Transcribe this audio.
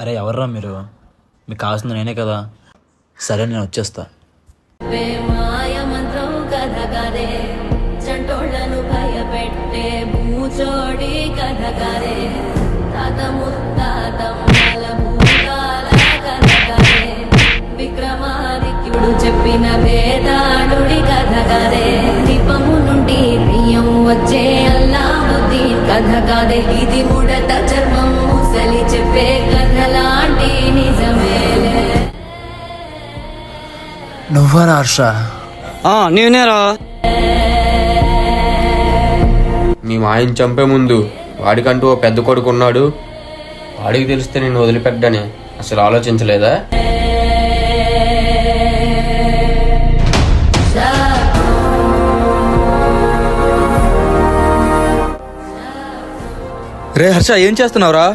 అరే ఎవర్రా మీరు? మీకు కావాల్సింది నేనే కదా. సరే నేను వచ్చేస్తా. మాయ మంత్రం తాత విక్రమాదిత్యుడు చెప్పిన వేదాళుడి కథ దీపము నుండి బియ్యం వచ్చే అల్లావుద్దీన్ కథ కాదే. ఇది ముడత చర్మ నువ్వరా హర్ష? ఆ, నేనేరా. మీ మాయని చంపే ముందు వాడికంటూ ఓ పెద్ద కొడుకు ఉన్నాడు. వాడికి తెలిస్తే నేను వదిలిపెట్టని అసలు ఆలోచించలేదా? రే హర్ష ఏం చేస్తున్నావురా?